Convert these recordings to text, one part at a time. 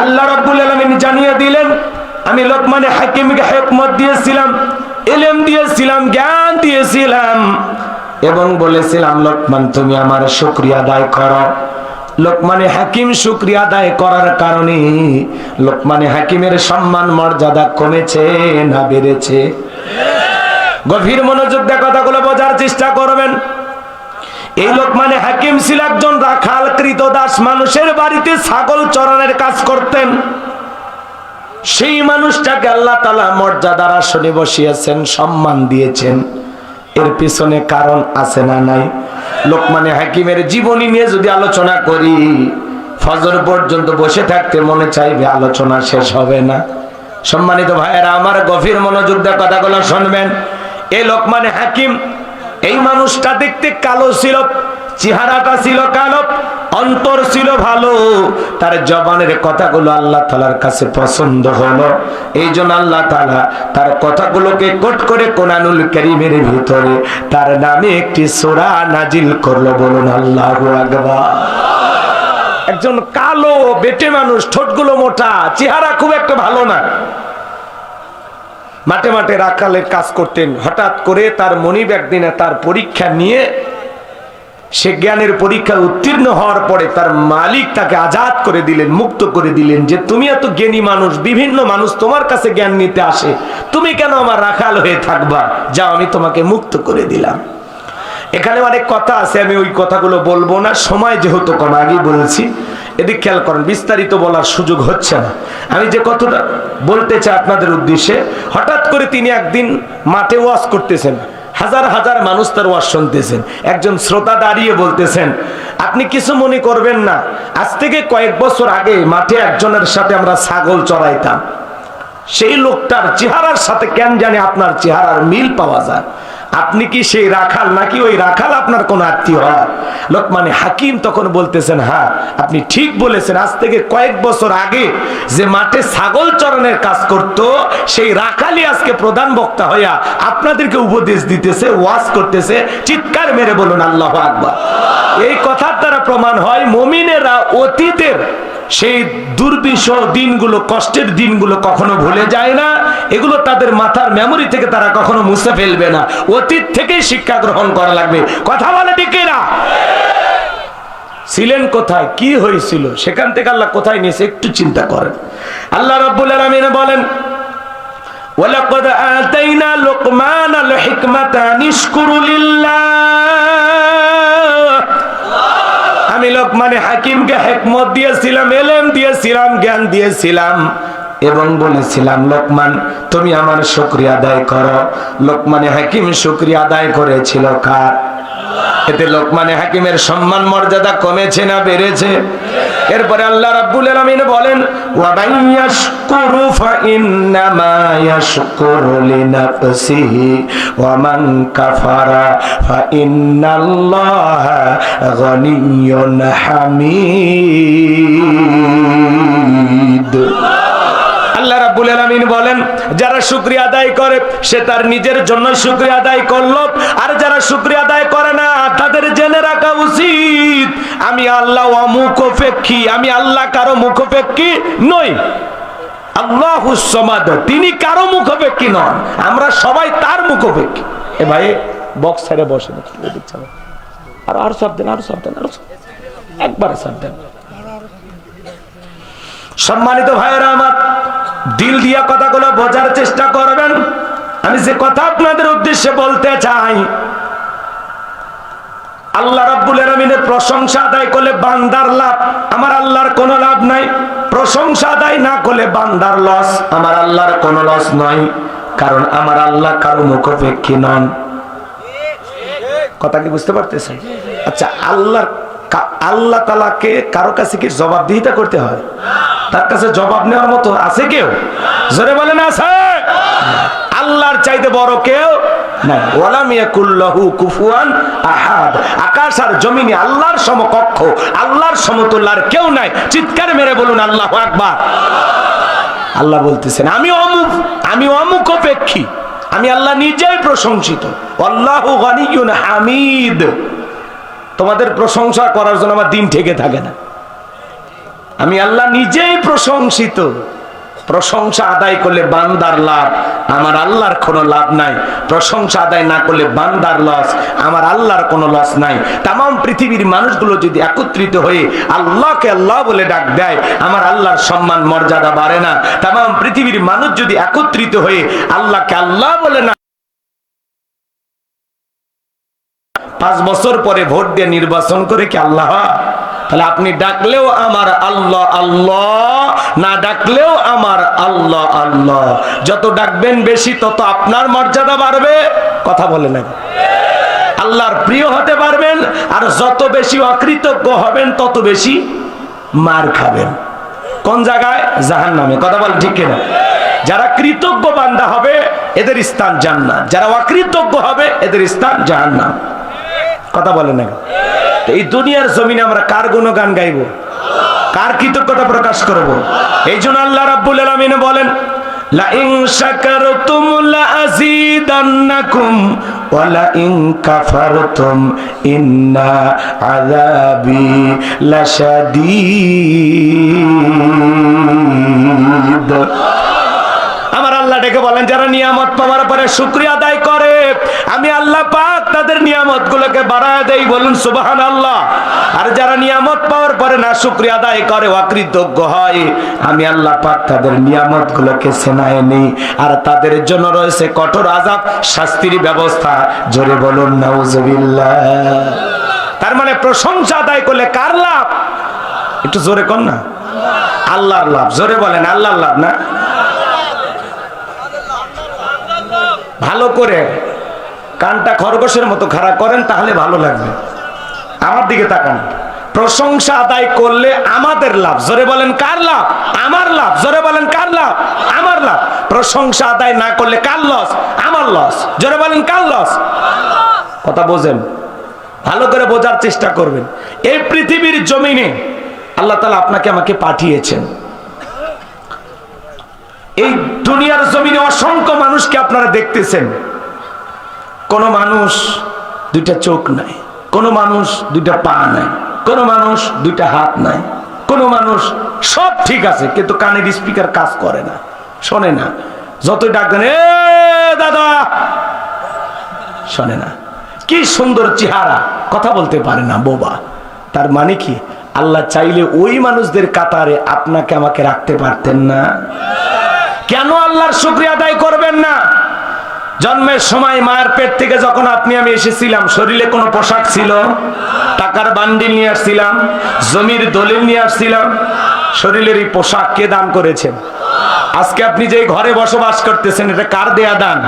আল্লাহ রাব্বুল আলামিন জানিয়ে দিলেন, আমি লোকমানে হাকিমকে হিকমত দিয়েছিলাম, ইলম দিয়েছিলাম, জ্ঞান দিয়েছিলাম এবং বলেছিলাম, লোকমান, তুমি আমার শুকরিয়া আদায় করো। লোকমানে হাকিম শুক্রিয়া আদায় করার কারণে লোকমানে হাকিমের সম্মান, মর্যাদা কমেছে না বেড়েছে। গভীর মনোযোগ দিয়ে কথাগুলো বোঝার চেষ্টা করবেন। এই লোকমানে হাকিম ছিল একজন রাখাল কৃত দাস। মানুষের বাড়িতে ছাগল চরানের কাজ করতেন। সেই মানুষটাকে আল্লাহ তালা মর্যাদার আসনে বসিয়েছেন, সম্মান দিয়েছেন। এর পিছনে কারণ আছে না নাই? লোকমানে হাকিমের জীবনী নিয়ে যদি আলোচনা করি, ফজর পর্যন্ত বসে থাকতে মনে চাইবে আলোচনা শেষ হবে না। সম্মানিত ভাইয়েরা, আমার গভীর মনোযোগ দিয়ে কথাগুলো শুনবেন। এই লোকমানে হাকিম। এই মানুষটা দেখতে কালো ছিল, চেহারাটা ছিল কালো, অন্তর ছিল ভালো। তার জবানের কথাগুলো আল্লাহ তালার কাছে পছন্দ হলো। এই জন্য আল্লাহ তালা তার কথাগুলোকে কোট করে কোরআনুল করিমের ভিতরে তার নামে একটি সোরা নাজিল করল। বলুন, আল্লাহ একজন কালো, বেটে মানুষ, ঠোঁটগুলো মোটা, চেহারা খুব একটা ভালো না। মাঠে মাঠে রাখালের কাজ করতেন। হঠাৎ করে তার মনিব একদিনে তার পরীক্ষা নিয়ে, সে জ্ঞানের পরীক্ষায় উত্তীর্ণ হওয়ার পরে তার মালিক তাকে আজাদ করে দিলেন, মুক্ত করে দিলেন যে, তুমি এত জ্ঞানী মানুষ, বিভিন্ন মানুষ তোমার কাছে জ্ঞান নিতে আসে। তুমি কেন আমার রাখাল হয়ে থাকবা? যা আমি তোমাকে মুক্ত করে দিলাম। এখানে অনেক কথা আছে, আমি ওই কথাগুলো বলব না। সময় যেহেতু কম, আগেই বলেছি। এদিক খেয়াল করেন, বিস্তারিত বলার সুযোগ হচ্ছে না। আমি যে কথাটা বলতে চাই আপনাদের উদ্দেশ্যে, হঠাৎ করে তিনি একদিন মাঠে ওয়াশ করতেছেন, হাজার হাজার মানুষ তার ওয়াজ শুনতেছেন। একজন শ্রোতা দাঁড়িয়ে বলতেছেন, আপনি কিছু মনে করবেন না, আজ থেকে কয়েক বছর আগে মাঠে একজনের সাথে আমরা ছাগল চড়াইতাম। সেই লোকটার চেহারার সাথে কেন জানে আপনার চেহারার মিল পাওয়া যায়। আপনি কি সেই রাখাল? নাকি ওই রাখাল আপনার কোন আত্মীয়? হয়। লোকমানে হাকিম তখন বলতেছেন হ্যাঁ আপনি ঠিক বলেছেন, আজ থেকে কয়েক বছর আগে যে মাঠে ছাগল চরণের কাজ করত, সেই রাখালই আজকে প্রধান বক্তা হইয়া আপনাদেরকে উপদেশ দিতেছে, ওয়াজ করতেছে, চিৎকার মেরে বলুন, আল্লাহ আকবার। এই কথার দ্বারা প্রমাণ হয়, মমিনেরা অতীতের সেই দুর্বিষ দিনগুলো, কষ্টের দিনগুলো কখনো ভুলে যায় না। এগুলো তাদের মাথার মেমোরি থেকে তারা কখনো মুছে ফেলবে না। অতীত থেকেই শিক্ষা গ্রহণ করা লাগবে। কথা বলে দিকে না ছিলেন কোথায়? কি হয়েছিল? সেখান থেকে আল্লাহ কোথায় নিয়েছে? একটু চিন্তা করেন। আল্লাহ রাব্বুল আলামিন বলেন, ওয়ালাকাদ আতাইনা লুকমান আল হিকমাতা নিশকুরু লিল্লাহ। আমি লোকমানে হাকিমকে হেকমত দিয়েছিলাম, এলেম দিয়েছিলাম, জ্ঞান দিয়েছিলাম। এবং বলেছিলাম, লোকমান, তুমি আমার শুক্রিয়া আদায় করো। লোকমানে হাকিম শুক্রিয়া আদায় করেছিল কার? এতে লোকমানে হাকিমের সম্মান মর্যাদা কমেছে না বেড়েছে? এরপরে আল্লাহ রাব্বুল আলামিন বলেন ওয়া মাইয়াশকুরু ফাইন্নামা ইয়াশকুরু লিনাফসিহি ওয়া মান কাফারা ফাইন্নাল্লাহা গনিয়্যুন হামিদ। আলামিন বলেন, যারা শুকরিয়া আদায় করে, সে তার নিজের জন্য শুকরিয়া আদায় করল। আর যারা শুকরিয়া আদায় করে না, তাদের জেনে রাখা উচিত, আমি আল্লাহ অমুখপেক্ষী, আমি আল্লাহ কারও মুখপেক্ষী নই। আল্লাহ সমাদ, তিনি কারও মুখপেক্ষী নন, আমরা সবাই তার মুখপেক্ষী। এ ভাই বক্স ছেড়ে বসে আর আর সব দেন, আর সব দেন, আর একবারে সব দেন। সম্মানিত ভাইয়েরা আমার দিল দিয়া কথাগুলো বোঝার চেষ্টা করবেন। আমি যে কথা আপনাদের উদ্দেশ্যে বলতে চাই, আল্লাহ রাব্বুল আলামিনের প্রশংসা আদায় করলে বান্দার লাভ, আমার আল্লাহর কোনো লাভ নাই। প্রশংসা আদায় না করলে বান্দার লস, আমার আল্লাহর কোনো লস নয় কারণ আমার আল্লাহ কারও মুখপেক্ষী নন। কথা কি বুঝতে পারতেছেন? আচ্ছা আল্লাহর কা- আল্লাহ তালাকে কারও কাছে কি জবাবদিহিতা করতে হয়? তার কাছে জবাব নেওয়ার মতো আছে কেউ? জোরে বলেন, আছে। আল্লাহর চাইতে বড় কেউ আকাশ আর আল্লাহর আল্লাহর কেউ নাই। মেরে বলুন, আল্লাহু আল্লাহ বলতেছেন, আমি অমুক আমি অমুক অপেক্ষী। আমি আল্লাহ নিজেই প্রশংসিত। আল্লাহু হামিদ। তোমাদের প্রশংসা করার জন্য আমার দিন থেকে থাকে না। আমি আল্লাহ নিজেই প্রশংসিত। প্রশংসা আদায় করলে বান্দার লাভ, আমার আল্লাহর কোনো লাভ নাই। প্রশংসা আদায় না করলে বান্দার লস আমার আল্লাহর কোনো লস নাই। তাম পৃথিবীর মানুষগুলো যদি একত্রিত হয়ে আল্লাহকে আল্লাহ বলে ডাক দেয়, আমার আল্লাহর সম্মান, মর্যাদা বাড়ে না। তাম পৃথিবীর মানুষ যদি একত্রিত হয়ে আল্লাহকে আল্লাহ বলে না পাঁচ বছর পরে ভোট দিয়ে নির্বাচন করে কি আল্লাহ? তাহলে আপনি ডাকলেও আমার আল্লাহ আল্লাহ, না ডাকলেও আমার আল্লাহ আল্লাহ। যত ডাকবেন বেশি, তত আপনার মর্যাদা বাড়বে। কথা বলে না আল্লাহর প্রিয় হতে পারবেন, আর যত বেশি অকৃতজ্ঞ হবেন, তত বেশি মার খাবেন। কোন জায়গায়? জাহান নামে কথা বল ঠিক কিনা? যারা কৃতজ্ঞ বান্দা হবে, এদের স্থান জান্নাত। যারা অকৃতজ্ঞ হবে, এদের স্থান জাহান্নাম। কথা বলে না এই দুনিয়ার জমিনে আমরা কার গুণগান গাইব? কার কৃতজ্ঞতা প্রকাশ করব? এই জন্য আল্লাহ রাব্বুল আলামিন বলেন লা ইন শাকারতুম লা আযীদান্নাকুম ওয়া লা ইন কাফারতুম ইন্না আযাবি আমার আল্লাহ ডেকে বলেন, যারা নিয়ামত পাওয়ার পরে শুক্রিয়া আমি আল্লাহ পাক তাদের নিয়ামত গুলোকে বাড়ায় দেই, বলুন সুবাহান আল্লাহ আর যারা নিয়ামত পাওয়ার পরে না শুক্রিয়া আদায় করে অকৃতজ্ঞ হয়, আমি আল্লাহ পাক তাদের নিয়ামত গুলোকে সেনায় নেই। আর তাদের জন্য রয়েছে কঠোর আজাব, শাস্তির ব্যবস্থা। জোরে বলুন, নাউজুবিল্লাহ। তার মানে প্রশংসা আদায় করলে কার লাভ? একটু জোরে কর না। আল্লাহর লাভ, জোরে বলেন, আল্লাহর লাভ না? ভালো করে কানটা খরগোশের মতো খাড়া করেন, তাহলে ভালো লাগবে। আমার দিকে তাকান। প্রশংসা আদায় করলে আমাদের লাভ। জোরে বলেন, কার লাভ? আমার লাভ। জোরে বলেন, কার লাভ? আমার লাভ। প্রশংসা আদায় না করলে কার লস আমার লস জোরে বলেন, কার লস কথা বোঝেন। ভালো করে বোঝার চেষ্টা করবেন। এই পৃথিবীর জমিনে আল্লাহ তালা আপনাকে আমাকে পাঠিয়েছেন। এই দুনিয়ার জমিনে অসংখ্য মানুষকে আপনারা দেখতেছেন। কোন মানুষ দুইটা চোখ নাই, কোন মানুষ দুইটা পা নাই, কোন মানুষ দুইটা হাত নাই, কোন মানুষ সব ঠিক আছে, কিন্তু কানের স্পিকার কাজ করে না, শোনে না, যতই ডাকবেন এ দাদা শোনে না। কি সুন্দর চেহারা, কথা বলতে পারে না বোবা। তার মানে কি, আল্লাহ চাইলে ওই মানুষদের কাতারে আপনাকে আমাকে রাখতে পারতেন না। কেন আল্লাহর শুক্রিয়া আদায় করবেন না? জন্মের সময় মায়ের পেট থেকে যখন আপনি, আমি এসেছিলাম, শরীরে কোনো পোশাক ছিল? টাকার বান্ডিল নিয়ে আসছিলাম, জমির দলিল নিয়ে আসছিলাম, শরীরের এই পোশাক কে দান করেছেন আজকে আপনি যে ঘরে বসবাস করতেছেন, এটা কার দেয়া দান?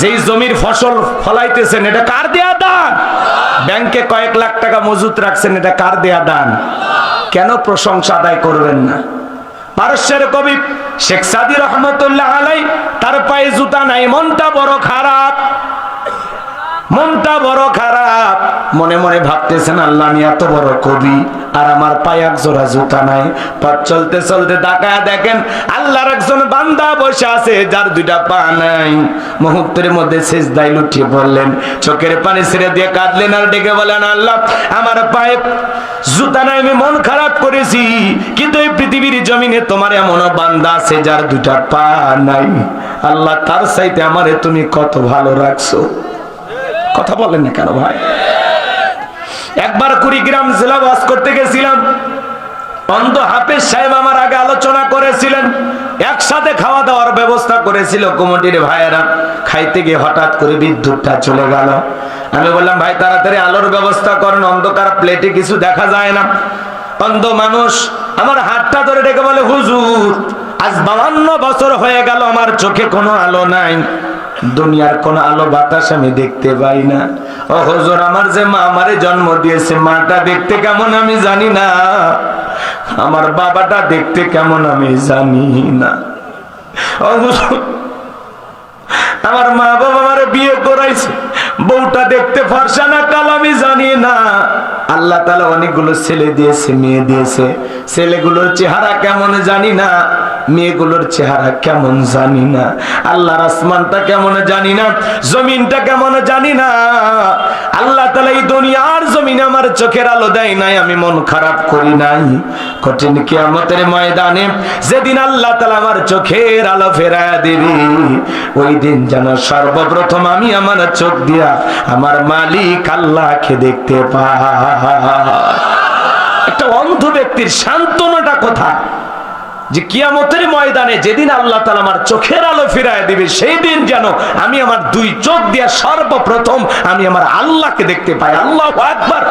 যেই জমির ফসল ফলাইতেছেন, এটা কার দেয়া দান? ব্যাংকে কয়েক লাখ টাকা মজুত রাখছেন, এটা কার দেয়া দান? কেন প্রশংসা আদায় করবেন না? পারস্যের কবি শেখ সাদি রহমতুল্লাহ আলাই তার পায়ে জুতা নাই মনটা বড় খারাপ। মনটা বড় খারাপ। মনে মনে ভাবতেছেন, আল্লাহ, আমি এত বড় কবি, আর আমার পায়ে এক জোড়া জুতা নাই। পথ চলতে চলতে তাকায় দেখেন, আল্লাহর একজন বান্দা বসে আছে, যার দুইটা পা নাই। মুহূর্তের মধ্যে শেষ দায় লুটিয়ে পড়লেন। চোখের পানি ছেড়ে দিয়ে কাঁদলেন আর ডেকে বলেন আল্লাহ, আমার পায়ে জুতা নাই, আমি মন খারাপ করেছি। কিন্তু এই পৃথিবীর জমিনে তোমার এমন বান্দা আছে, যার দুটা পা নাই। আল্লাহ, তার চাইতে আমারে তুমি কত ভালো রাখছো? কথা বলেন না কেন ভাই? একবার কুড়িগ্রাম জেলা বাস করতে গেছিলাম। অন্ধ হাফেজ সাহেব আমার আগে আলোচনা করেছিলেন। একসাথে খাওয়া দাওয়ার ব্যবস্থা করেছিল কমিটির ভাইয়েরা। খাইতে গিয়ে হঠাৎ করে বিদ্যুৎটা চলে গেল। আমি বললাম, ভাই, তাড়াতাড়ি আলোর ব্যবস্থা করেন। অন্ধকার প্লেটে কিছু দেখা যায় না। অন্ধ মানুষ আমার হাতটা ধরে ডেকে বলে, হুজুর আজ বাউান্ন বছর হয়ে গেল, আমার চোখে কোনো আলো নাই। দুনিয়ার কোন আলো বাতাস আমি দেখতে পাই না। ও হুজুর, আমার যে মা আমারে জন্ম দিয়েছে, মাটা দেখতে কেমন আমি জানি না। আমার বাবাটা দেখতে কেমন আমি জানি না। আমার মা বাবা আমার বিয়ে করাইছে। বউটা দেখতে ফর্সা না কাল আমি জানি না। আল্লাহ তালা অনেকগুলো ছেলে দিয়েছে, মেয়ে দিয়েছে। ছেলেগুলোর চেহারা কেমন জানি না, মেয়েগুলোর চেহারা কেমন জানি না। আল্লাহর আসমানটা কেমন জানি না, জমিনটা কেমন জানি না। আল্লাহ তালা এই দুনিয়ার জমিনে আমার চোখের আলো দেয় নাই, আমি মন খারাপ করি নাই। কঠিন কিয়ামতের ময়দানে যেদিন আল্লাহ তালা আমার চোখের আলো ফেরায় দেবে, ওই দিন যেন সর্বপ্রথম আমি আমার চোখ দিয়া আমার মালিক আল্লাহকে দেখতে পাই একটা অন্ধ ব্যক্তির সান্ত্বনাটা কোথায়? যে কিয়ামতের ময়দানে যেদিন আল্লাহ তালা আমার চোখের আলো ফিরায় দিবে, সেই দিন যেন আমি আমার দুই চোখ দিয়া সর্বপ্রথম আমি আমার আল্লাহকে দেখতে পাই। আল্লাহ একবার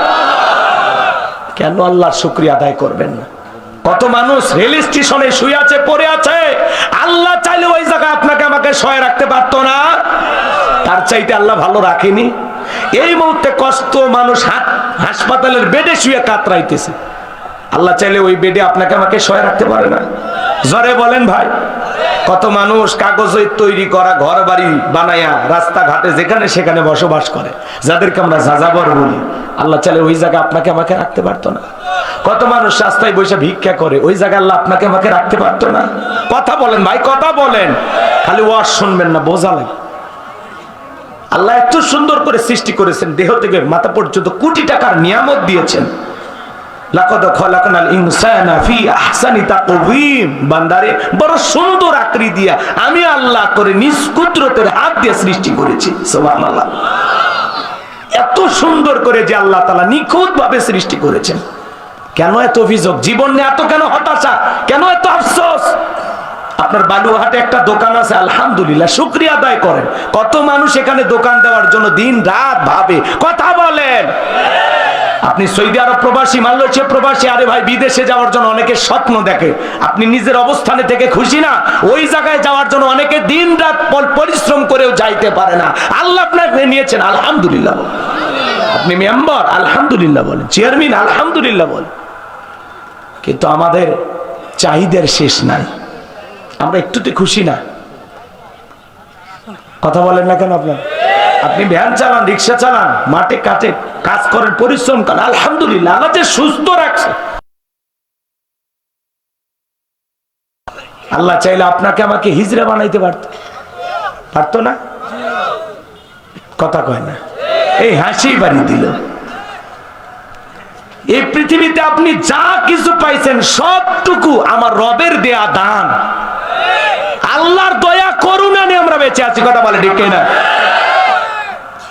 কেন আল্লাহর শুক্রিয়া আদায় করবেন না? কত মানুষ রেল স্টেশনে শুয়ে আছে, পড়ে আছে। আল্লাহ চাইলে ওই জায়গায় আপনাকে আমাকে সহায় রাখতে পারতো না। তার চাইতে আল্লাহ ভালো রাখেনি। এই মুহূর্তে কষ্ট মানুষ হাসপাতালের বেডে শুয়ে কাতরাইতেছে। আল্লাহ চাইলে ওই বেডে আপনাকে আমাকে সহায় রাখতে পারে না। জরে বলেন ভাই, কত মানুষ কাগজের তৈরি করা ঘর বাড়ি বানায়া, রাস্তাঘাটে যেখানে সেখানে বসবাস করে, যাদেরকে আমরা যাযাবর বলি। আল্লাহ চাইলে ওই জায়গা আপনাকে আমাকে রাখতে পারতো না। কত মানুষ রাস্তায় বসে ভিক্ষা করে, ওই জায়গায় আল্লাহ আপনাকে আমাকে রাখতে পারতো না। কথা বলেন ভাই, কথা বলেন। খালি ওয়াজ শুনবেন না, বোঝা লাগে আল্লাহ এত সুন্দর করে সৃষ্টি করেছেন, দেহ থেকে মাথা পর্যন্ত কোটি টাকার নিয়ামত দিয়েছেন। আমি আল্লাহ করে হাত দিয়ে সৃষ্টি করেছি। এত সুন্দর করে যে আল্লাহ তাআলা নিখুঁত ভাবে সৃষ্টি করেছেন। কেন এত অভিযোগ? জীবন নিয়ে এত কেন হতাশা? কেন এত আফসোস? আপনার বালুহাটে একটা দোকান আছে, আলহামদুলিল্লাহ, শুক্রিয়া আদায় করেন। কত মানুষ এখানে দোকান দেওয়ার জন্য দিন রাত ভাবে। কথা বলেন। আপনি সৌদি আরব প্রবাসী, মালয়েশিয়া প্রবাসী, আরে ভাই, বিদেশে যাওয়ার জন্য অনেকে স্বপ্ন দেখে। আপনি নিজের অবস্থানে থেকে খুশি না, ওই জায়গায় যাওয়ার জন্য অনেকে দিন রাত পর- পরিশ্রম করেও যাইতে পারে না। আল্লাহ আপনাকে নিয়েছেন, আলহামদুলিল্লাহ আপনি মেম্বার, আলহামদুলিল্লাহ বলেন। চেয়ারম্যান, আলহামদুলিল্লাহ বলেন। কিন্তু আমাদের চাহিদার শেষ নাই। আমরা একটুতে খুশি না। কথা বলেন না কেন আপনার? আপনি ভ্যান চালান, রিক্সা চালান, মাঠে কাটে, কাজ করেন, পরিশ্রম করেন, আলহামদুলিল্লাহ আল্লাহ যে সুস্থ রাখছে। আল্লাহ চাইলে আপনাকে আমাকে হিজড়া বানাইতে পারত। পারতো না? কথা কয় না। এই হাসি বাড়ি দিল। এই পৃথিবীতে আপনি যা কিছু পাইছেন, সবটুকু আমার রবের দেয়া দান। আল্লাহর দয়া করুণা নিয়ে আমরা বেঁচে আছি, কথা বলে ঠিক না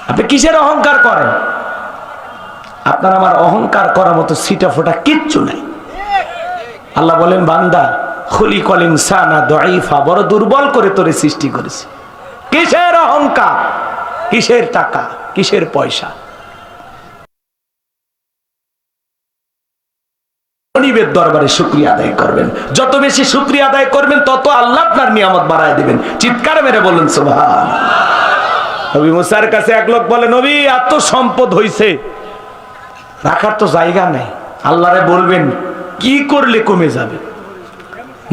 আপনি কিসের অহংকার করেন? আপনার আমার অহংকার করার মতো সিটা ফোটা কিচ্ছু নাই। আল্লাহ বলেন, বান্দা খুলি কলিং সানা দইফা বড় দুর্বল করে তোরে সৃষ্টি করেছে। কিসের অহংকার? কিসের টাকা? কিসের পয়সা? গরিবের দরবারে শুক্রিয়া আদায় করবেন। যত বেশি শুক্রিয়া আদায় করবেন, তত আল্লাহ আপনার নিয়ামত বাড়ায় দিবেন। চিৎকার মেরে বলুন, সুবহান। নবী মুসার কাছে এক লোক বলে, নবী, এত সম্পদ হইছে। রাখার তো জায়গা নেই। আল্লাহরে বলবেন, কি করলে কমে যাবে?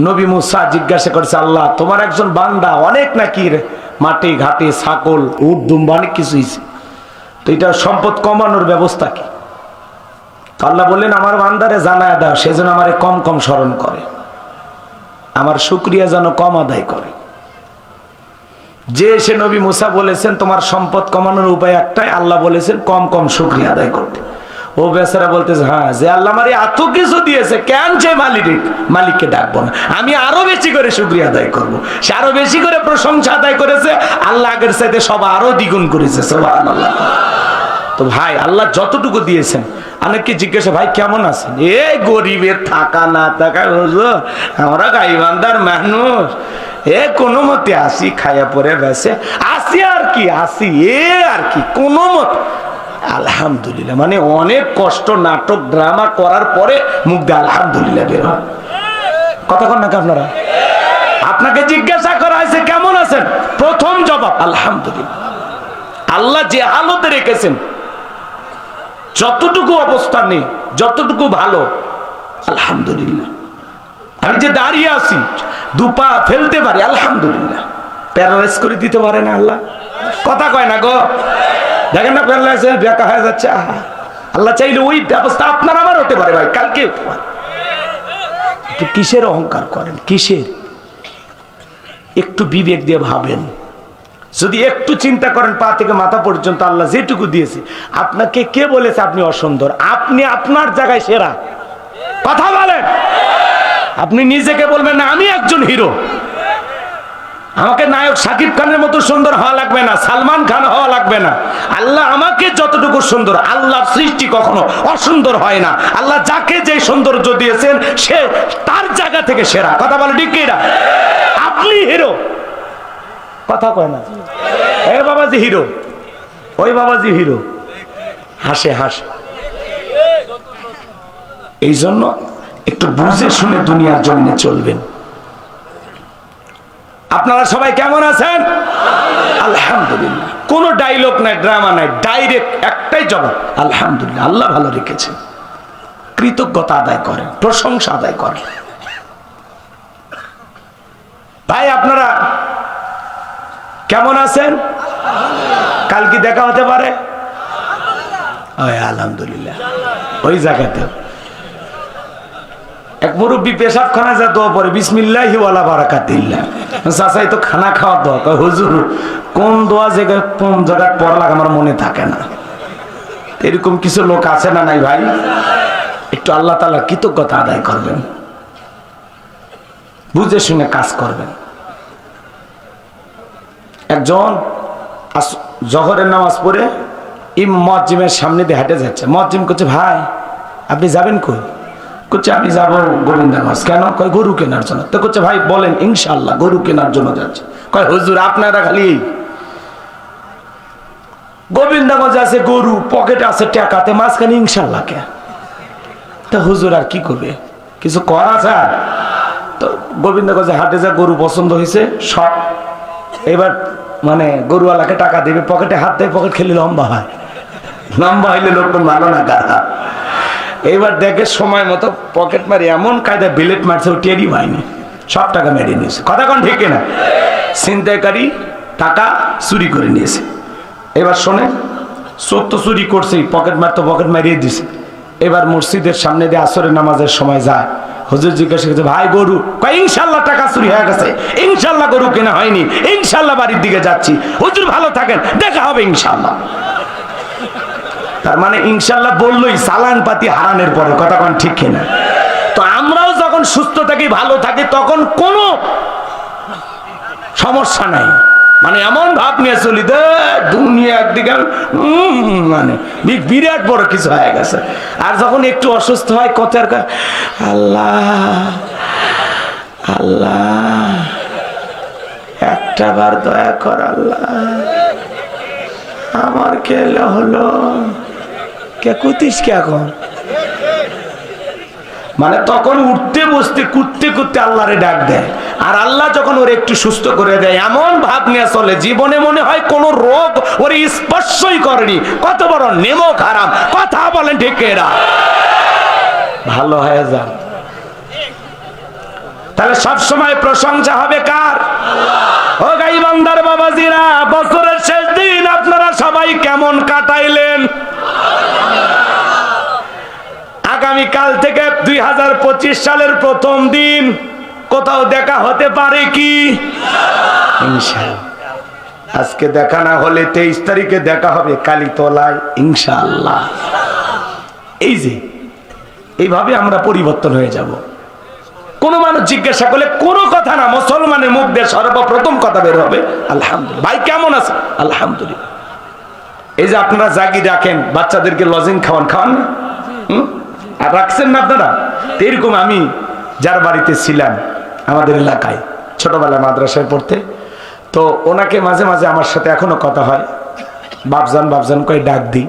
নবী মুসা জিজ্ঞাসা করছে, আল্লাহ, তোমার একজন বান্দা, অনেক নাকি মাটি, ঘাটে, ছাগল, উট, দুম্বা, অনেক কিছু হয়েছে তো এটা সম্পদ কমানোর ব্যবস্থা কি? আল্লাহ বললেন, আমার বান্দারে জানায় দাও সেজন্য আমারে কম কম স্মরণ করে। আমার শুক্রিয়া যেন কম আদায় করে। যে সে নবী মুসা বলেছেন, তোমার সম্পদ কমানোর উপায় একটাই, আল্লাহ বলেছেন, কম কম শুক্রিয়া আদায় করতে। ও বেচারা বলতেছে হ্যাঁ যে আল্লাহ আমার এত কিছু দিয়েছে, কেন সে মালিক, মালিককে ডাকবো না? আমি আরও বেশি করে শুক্রিয়া আদায় করব। সে আরও বেশি করে প্রশংসা আদায় করেছে, আল্লাহ আগের সাথে সব আরও দ্বিগুণ করেছে সব আল্লাহ তো ভাই, আল্লাহ যতটুকু দিয়েছেন অনেককে জিজ্ঞাসা ভাই, কেমন আছেন? এই গরিবের থাকা না থাকা, বুঝলো? আমরা গাইবান্দার মানুষ। এ, কোনো মতে আসি খাইয়া পরে বেসে আসি আর কি, আসি, এ আর কি, কোনো মত। আলহামদুলিল্লাহ মানে অনেক কষ্ট, নাটক, ড্রামা করার পরে মুখ দিয়ে আলহামদুলিল্লাহ বের হয় কথা কন নাকি আপনারা? আপনাকে জিজ্ঞাসা করা হয়েছে, কেমন আছেন? প্রথম জবাব, আলহামদুলিল্লাহ। আল্লাহ যে হালতে রেখেছেন যতটুকু অবস্থা নেই, যতটুকু ভালো, আলহামদুলিল্লাহ। আমি যে দাঁড়িয়ে আছি দুপা ফেলতে পারি, আলহামদুলিল্লাহ। প্যারালাইজ করে দিতে পারে না আল্লাহ। কথা কয় না গো। দেখেন না প্যারালাইজ বেকা হয়ে যাচ্ছে। আহা। আল্লাহ চাইলে ওই ব্যবস্থা আপনার আমার হতে পারে ভাই, কালকে হতে কিসের অহংকার করেন? কিসের? একটু বিবেক দিয়ে ভাবেন। যদি একটু চিন্তা করেন পা থেকে মাথা পর্যন্ত আল্লাহ যেটুকু দিয়েছে, আপনাকে কে বলেছে আপনি অসুন্দর? আপনি আপনার জায়গায় সেরা। কথা বলেন। আপনি নিজেকে বলবেন, না, আমি একজন হিরো। আমাকে নায়ক সাকিব খানের মতো সুন্দর হওয়া লাগবে না, সালমান খান হওয়া লাগবে না। আল্লাহ আমাকে যতটুকু সুন্দর, আল্লাহর সৃষ্টি কখনো অসুন্দর হয় না। আল্লাহ যাকে যে সৌন্দর্য দিয়েছেন, সে তার জায়গা থেকে সেরা। কথা বলে ঠিক? আপনি হিরো। কথা কয় না। এ বাবাজি হিরো, ওই বাবাজি হিরো। হাসে হাসে। এই জন্য একটু বুঝে শুনে দুনিয়ার জন্য চলবেন। আপনারা সবাই কেমন আছেন? আলহামদুলিল্লাহ। কোন ডাইলগ নাই ড্রামা নাই ডাইরেক্ট একটাই জবাব, আলহামদুলিল্লাহ। আল্লাহ ভালো রেখেছেন কৃতজ্ঞতা আদায় করেন, প্রশংসা আদায় করেন। ভাই, আপনারা কেমন আছেন? কাল কি দেখা হতে পারে? আলহামদুলিল্লাহ। ওই জায়গাতে। এক মুরব্বী পেশাবখানা যা দোয়া পরে বিসমিল্লাহি ওয়ালা বারাকাতিল্লাহ। চাচাই তো খানা খাওয়া দোয়া হুজুর, কোন দোয়া জায়গায় কোন জায়গায় আমার মনে থাকে না। এরকম কিছু লোক আছে না নাই ভাই? একটু আল্লাহ তাআলার কৃতজ্ঞতা আদায় করবেন। বুঝে শুনে কাজ করবেন। একজন জহরের নামাজ পড়ে ইম মজ্জিমের সামনে দিয়ে হেঁটে যাচ্ছে। মজ্জিম করছে ভাই, আপনি যাবেন কই? করছে আমি যাব গোবিন্দাগঞ্জ কেন? কয়, গরু কেনার জন্য। তো করছে ভাই, বলেন ইনশাল্লাহ গরু কেনার জন্য যাচ্ছে। কয়, হুজুর, আপনারা খালি গোবিন্দাগঞ্জ আছে গরু, পকেটে আছে টাকাতে, মাঝখানে ইনশাল্লাহ কে? তা হুজুর আর কি করবে? কিছু করা স্যার তো গোবিন্দগঞ্জে হাটে যা গরু পছন্দ হয়েছে সব এবার মানে গরুওয়ালাকে টাকা দেবে, পকেটে হাত দেয়, পকেট খেলে লম্বা হয়। লম্বা হইলে লোক মানো না কারা এইবার দেখে সময় মতো পকেট মারি, এমন কায়দা বিলেট মারছে, ও টেরি হয়নি সব টাকা মেরে নিয়েছে। কথা কোন ঠিক না ছিনতাইকারী টাকা চুরি করে নিয়েছে। এবার শোনে সত্য চুরি করছে পকেট মারতো পকেট মারিয়ে দিছে। এবার মসজিদের সামনে দিয়ে আসরের নামাজের সময় যায়। হুজুর জিজ্ঞাসা করছে, ভাই গরু, কয় ইনশাল্লাহ টাকা চুরি হয়ে গেছে? ইনশাল্লাহ গরু কেনা হয়নি। ইনশাল্লাহ বাড়ির দিকে যাচ্ছি। হুজুর ভালো থাকেন, দেখা হবে ইনশাল্লাহ তার মানে ইনশাল্লাহ বললোই, সালান পাতি হারানের পরে। কথা কোন ঠিক কিনা? তো আমরাও যখন সুস্থ থাকি, ভালো থাকি, তখন কোনো সমস্যা নাই। মানে এমন ভাব নিয়ে চলি দুনিয়া একদিকে মানে বিরাট বড় কিছু হয়ে গেছে। আর যখন একটু অসুস্থ হয় কথার কা- আল্লাহ আল্লাহ, একটা বার দয়া কর, আল্লাহ। আমার কেলে হলো। কে কুতিস কে এখন? মানে তখন উঠতে বসতে কুদতে কুদতে আল্লাহরে ডাক দেয়। আর আল্লাহ যখন ওর একটু সুস্থ করে দেয়, এমন ভাব নিয়ে চলে, জীবনে মনে হয় কোন রোগ ওর স্পর্শই করেনি। কত বড় নেমো খারাপ। কথা বলেন ঠিক এরা ভালো হয়ে যান। তাহলে সব সময় প্রশংসা হবে কার? ও গাইবান্দার বাবাজিরা, বছরের শেষ দিন আপনারা সবাই কেমন কাটাইলেন? আগামী কাল থেকে দুই হাজার পঁচিশ সালের প্রথম দিন কোথাও দেখা হতে পারে কি। আজকে দেখা না হলে তেইশ তারিখে দেখা হবে কালীতলায় ইনশাল্লাহ এই যে এইভাবে আমরা পরিবর্তন হয়ে যাব। কোন মানুষ জিজ্ঞাসা করলে কোনো কথা না মুসলমানের মুখ দিয়ে সর্বপ্রথম কথা বের হবে আলহামদুলিল্লাহ। ভাই কেমন আছে আলহামদুলিল্লাহ। এই যে আপনারা জাগি রাখেন বাচ্চাদেরকে লজিং খাওয়ান খাওয়ান না? আর রাখছেন না আপনারা? এরকম আমি যার বাড়িতে ছিলাম আমাদের এলাকায়, ছোটবেলায় মাদ্রাসায় পড়তে। তো ওনাকে মাঝে মাঝে আমার সাথে এখনও কথা হয়। বাপজান বাপজান কয়ে, ডাক দিই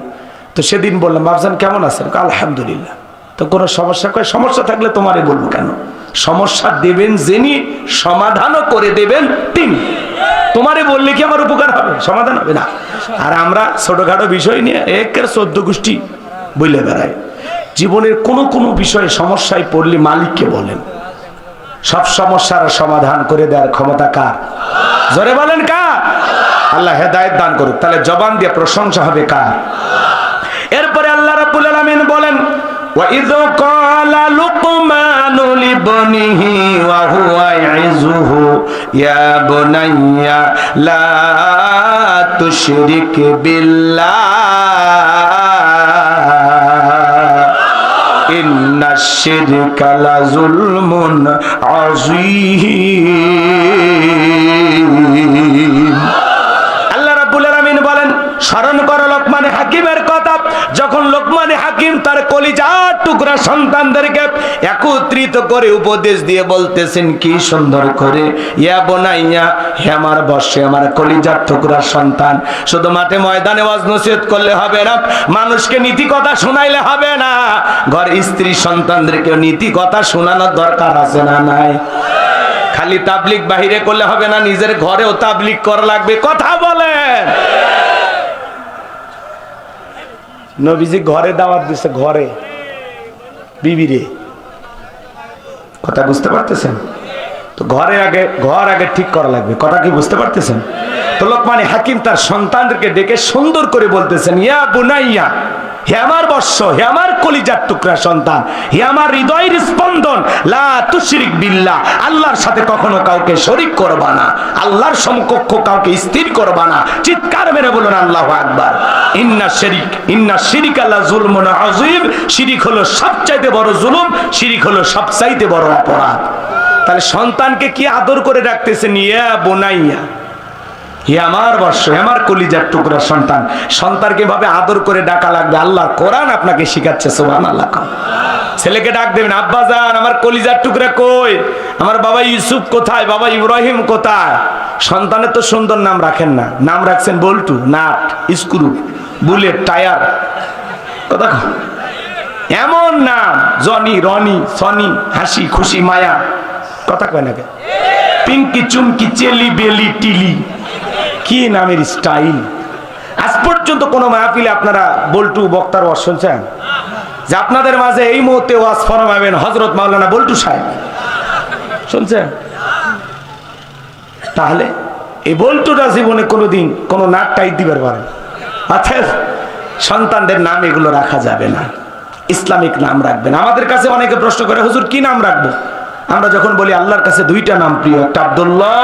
তো সেদিন বললাম, বাপজান, কেমন আছেন? আলহামদুলিল্লাহ। তো কোনো সমস্যা? কয়, সমস্যা থাকলে তোমারে বলব কেন? সমস্যা দেবেন যিনি, সমাধানও করে দেবেন তিনি। তোমারে বললে কি আমার উপকার হবে? সমাধান হবে না। আর আমরা ছোটখাটো বিষয় নিয়ে একের চোদ্দ গোষ্ঠী বলে বেড়াই। জীবনের কোনো কোনো বিষয়ে সমস্যায় পড়লে মালিককে বলেন। সব সমস্যার সমাধান করে দেওয়ার ক্ষমতা কার জোরে বলেন কার আল্লাহ হেদায়ত দান করুক তাহলে জবান দিয়ে প্রশংসা হবে কার এরপরে আল্লাহ রাব্বুল আলামিন বলেন وَإِذْ قَالَ لُقْمَانُ لِابْنِهِ وَهُوَ يَعِظُهُ ইয়া বুনাইয়া লা তুশরিক বিল্লাহ আল্লাহ রাব্বুল আলামিন বলেন স্মরণ করো লোকমানে হাকিমের কথা। যখন লোকমানে হাকিম তার কলিজার টুকরা সন্তানদেরকে একত্রিত করে উপদেশ দিয়ে বলতেছেন, কি সুন্দর করে। ইয়া বোনাইয়া, হে আমার বর্ষে, আমার কলিজার টুকরা সন্তান, শুধু মাঠে ময়দানে ওয়াজ নসিহত করলে হবে না, মানুষকে নীতি কথা শোনাইলে হবে না। ঘর স্ত্রী সন্তানদেরকে নীতি কথা শোনানোর দরকার আছে না নাই? খালি তাবলিক বাহিরে করলে হবে না, নিজের ঘরেও তাবলিক করা লাগবে। কথা বলেন। নবীজি ঘরে দাওয়াত দিছে, ঘরে। বিবিরে। কথা বুঝতে পারতেছেন? তো ঘরে আগে, ঘর আগে ঠিক করা লাগবে। কথা কি বুঝতে পারতেছেন? তো লোকমানে হাকিম তার সন্তানদেরকে ডেকে সুন্দর করে বলতেছেন, ইয়া বুনাইয়া হে আমার বর্ষ, হে কলিজার টুকরা সন্তান, হে আমার হৃদয়ের স্পন্দন, লা তুশরিক আল্লাহর সাথে কখনো কাউকে শরিক করবা না, আল্লাহর সমকক্ষ কাউকে স্থির করবা না, চিৎকার মেরে বলুন আল্লাহ আকবার। ইন্না শিরিক ইন্না শিরিক আল্লাহ জুলমুন আযীম, শিরিক হলো সবচাইতে বড় জুলুম, শিরিক হলো সবচাইতে বড় অপরাধ। তাহলে সন্তানকে কি আদর করে রাখতেছেন ইয়া বোনাইয়া। হে আমার বর্ষ আমার কলিজার টুকরা সন্তান, সন্তানকে ভাবে আদর করে ডাকা লাগবে? আল্লাহ কোরআন আপনাকে শিখাচ্ছে সোহান আল্লাহ ছেলেকে ডাক দেবেন, আব্বা যান, আমার কলিজার টুকরা কই? আমার বাবা ইউসুফ কোথায়? বাবা ইব্রাহিম কোথায়? সন্তানের তো সুন্দর নাম রাখেন না। নাম রাখছেন বল্টু, নাট, স্ক্রু, বুলেট, টায়ার। কথা এমন নাম, জনি, রনি, সনি, হাসি, খুশি, মায়া। কথা কয় না কে? পিঙ্কি, চুমকি, চেলি, বেলি, টিলি। কি নামের স্টাইল? আজ পর্যন্ত কোনো মাহফিলে আপনারা বল্টু, বক্তার ওয়াজ শুনছেন? যে আপনাদের মাঝে এই মুহূর্তে ওয়াজ ফরমাবেন হজরত মাওলানা বল্টু সাহেব। শুনছেন? তাহলে এই বল্টুটা জীবনে কোনোদিন কোনো নাক টাইট দিবার পারেন আচ্ছা সন্তানদের নাম এগুলো রাখা যাবে না। ইসলামিক নাম রাখবেন আমাদের কাছে অনেকে প্রশ্ন করে, হুজুর, কি নাম রাখব? আমরা যখন বলি আল্লাহর কাছে দুইটা নাম প্রিয়, একটা আব্দুল্লাহ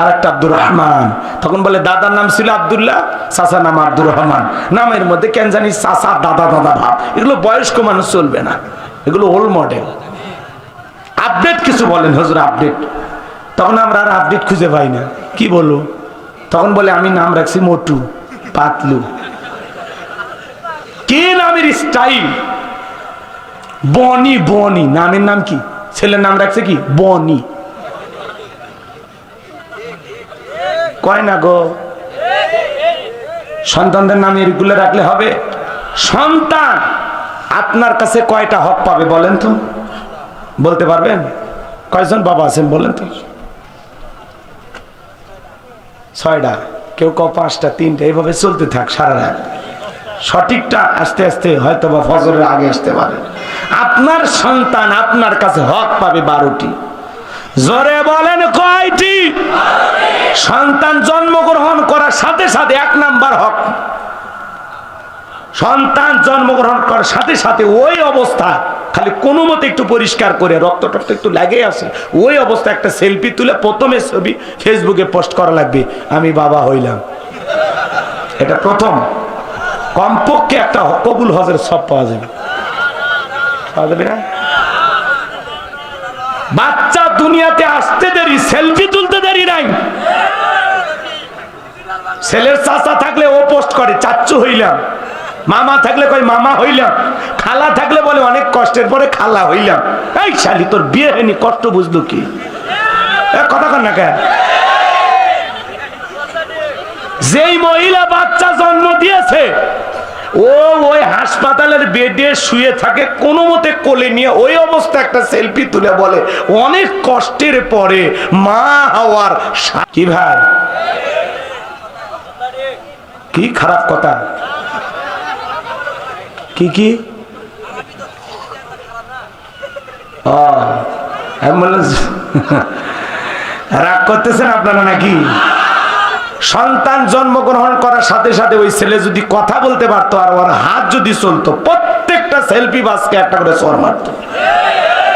আর একটা আব্দুর রহমান। তখন বলে দাদার নাম ছিল আব্দুল্লাহ চাচা নাম আব্দুর রহমান। নামের মধ্যে কেন জানি চাচা, দাদা দাদা ভাব। এগুলো বয়স্ক মানুষ চলবে না। এগুলো ওল্ড মডেল আপডেট কিছু বলেন হুজুর আপডেট তখন আমরা আর আপডেট খুঁজে পাই না। কি বলব? তখন বলে, আমি নাম রাখছি মোটু, পাতলু। কে নামের স্টাইল বনি বনি। নামের নাম কি? ছেলের নাম রাখছে কি? বনি। কয় না গো? সন্তানদের নাম এগুলো রাখলে হবে? সন্তান! আপনার কাছে কয়টা হক পাবে বলেন তো? বলতে পারবেন? কয়জন বাবা আছেন বলেন তো? ছয়টা। কেউ ক পাঁচটা, তিনটা, এইভাবে চলতে থাক সারা রাত। সঠিকটা আস্তে আস্তে হয়তো বা ফজরের আগে আসতে পারে। আপনার সন্তান আপনার কাছে হক পাবে বারোটি। জোরে বলেন কয়টি? সন্তান জন্মগ্রহণ করার সাথে সাথে এক নাম্বার হক। সন্তান জন্মগ্রহণ করার সাথে সাথে ওই অবস্থা, খালি কোনো মতে একটু পরিষ্কার করে রক্ত টক্ত একটু লাগে আছে, ওই অবস্থা একটা সেলফি তুলে প্রথমে ছবি ফেসবুকে পোস্ট করা লাগবে, আমি বাবা হইলাম। এটা প্রথম। কমপক্ষে একটা কবুল হজের সব পাওয়া যাবে। পাওয়া যাবে না? বাচ্চা দুনিয়াতে আসতে দেরি সেলফি তুলতে দেরি নাই। ছেলের চাচা থাকলে ও পোস্ট করে, চাচ্চু হইলাম। মামা থাকলে কই মামা হইলাম। খালা থাকলে বলে, অনেক কষ্টের পরে খালা হইলাম। এই শালি, তোর বিয়ে হয়নি, কষ্ট বুঝলো কি? কথা কর না কে যেই মহিলা বাচ্চা জন্ম দিয়েছে ও ওই হাসপাতালের বেডে শুয়ে থাকে, কোনো মতে কোলে নিয়ে ওই অবস্থা একটা সেলফি তুলে বলে, অনেক কষ্টের পরে মা হওয়ার কি ভাই? কি খারাপ কথা? কি কি? অ্যাম্বুলেন্স। রাগ করতেছেন আপনারা নাকি? সন্তান জন্মগ্রহণ করার সাথে সাথে ওই ছেলে যদি কথা বলতে পারতো আর ওর হাত যদি চলতো, প্রত্যেকটা সেলফি বাসকে একটা করে সর মারতো।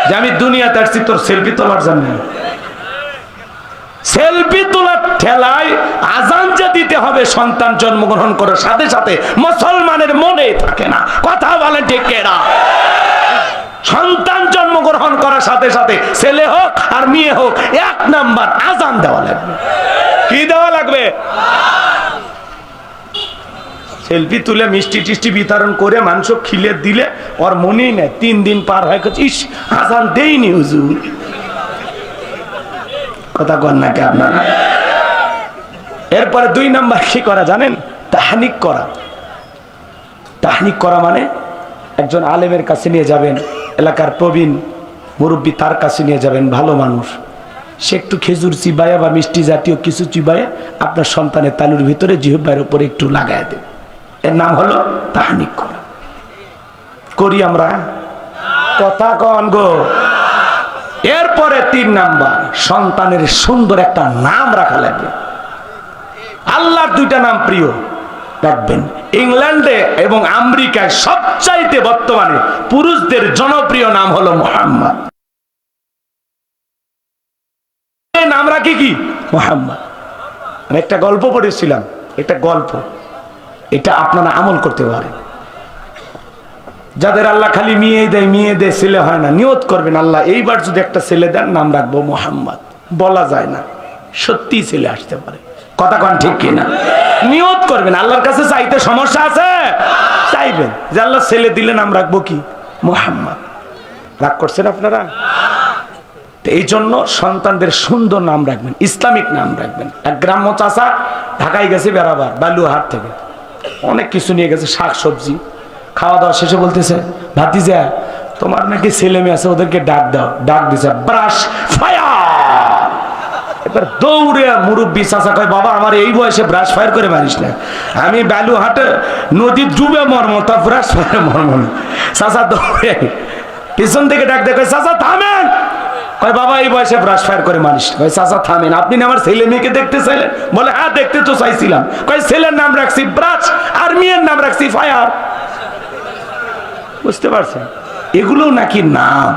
যে আমি দুনিয়াতে আসছি, তোর সেলফি তোলার জন্য। সেলফি তোলার ঠেলায় আজান যে দিতে হবে, সন্তান জন্মগ্রহণ করার সাথে সাথে মুসলমানের মনে থাকে না। কথা বলে টেকেরা সন্তান জন্মগ্রহণ করার সাথে সাথে ছেলে হোক আর মেয়ে হোক, এক নাম্বার আজান দেওয়া লাগবে। কি দেওয়া লাগবে? সেলফি তুলে মিষ্টি টিষ্টি বিতরণ করে মাংস খিলে দিলে ওর মনেই নেই তিন দিন পার হয় করছে, ইস আজান দেইনি হুজুর। কথা কন নাকি আপনারা? এরপরে দুই নাম্বার কি করা জানেন? তাহানিক করা। তাহানিক করা মানে একজন আলেমের কাছে নিয়ে যাবেন এলাকার প্রবীণ মুরব্বী তার কাছে নিয়ে যাবেন ভালো মানুষ। সে একটু খেজুর চিবায়া বা মিষ্টি জাতীয় কিছু চিবায়া আপনার সন্তানের তালুর ভিতরে জিহ্বার উপরে একটু লাগায় দেবে। এর নাম হলো তাহানিক করা। করি আমরা। কথা কন গো। এরপরে তিন নাম্বার, সন্তানের সুন্দর একটা নাম রাখা লাগবে। আল্লাহর দুইটা নাম প্রিয়। রাখবেন। ইংল্যান্ডে এবং আমেরিকায় সবচাইতে বর্তমানে পুরুষদের জনপ্রিয় নাম হলো মোহাম্মদ এই নাম রাখি কি? মোহাম্মদ। আমি একটা গল্প পড়েছিলাম একটা গল্প। এটা আপনারা আমল করতে পারেন। যাদের আল্লাহ খালি মেয়ে দেয় মেয়ে দেয় ছেলে হয় না নিয়ত করবেন আল্লাহ এইবার যদি একটা ছেলে দেন নাম রাখব মোহাম্মদ। বলা যায় না সত্যি ছেলে আসতে পারে। কথা কন ঠিক কিনা? নিয়ত করবেন আল্লাহর কাছে চাইতে সমস্যা আছে? চাইবেন। যে আল্লাহ ছেলে দিলে নাম রাখব কি? মোহাম্মদ। রাগ করছেন আপনারা? এই জন্য সন্তানদের সুন্দর নাম রাখবেন, ইসলামিক নাম রাখবেন। এক গ্রাম্য চাষা ঢাকায় গেছে বেড়াবার বালুহাট থেকে। অনেক কিছু নিয়ে গেছে, শাক সবজি। খাওয়া দাওয়া শেষে বলতেছে, ভাতিজা, তোমার নাকি ছেলে মেয়ে আছে, ওদেরকে ডাক দাও। ডাক দিছে, ব্রাশ, ফায়ার! এবার দৌড়ে মুরব্বী চাষা কয়, বাবা, আমার এই বয়সে ব্রাশ ফায়ার করে মারিস না। আমি বালুহাটে নদী ডুবে মর্ম তা ব্রাশ ফায়ার মর্ম চাষা দৌড়ে পিছন থেকে ডাক দেখে চাষা থামেন! কয়, বাবা, এই বয়সে ব্রাশ ফায়ার করে মানুষ। কয়, চাচা, থামেন। আপনি না আমার ছেলে মেয়েকে দেখতে চাইলেন বলে হ্যাঁ দেখতে তো চাইছিলাম। কয়, ছেলের নাম রাখছি ব্রাশ আর মেয়ের নাম রাখছি ফায়ার বুঝতে পারছেন? এগুলো নাকি নাম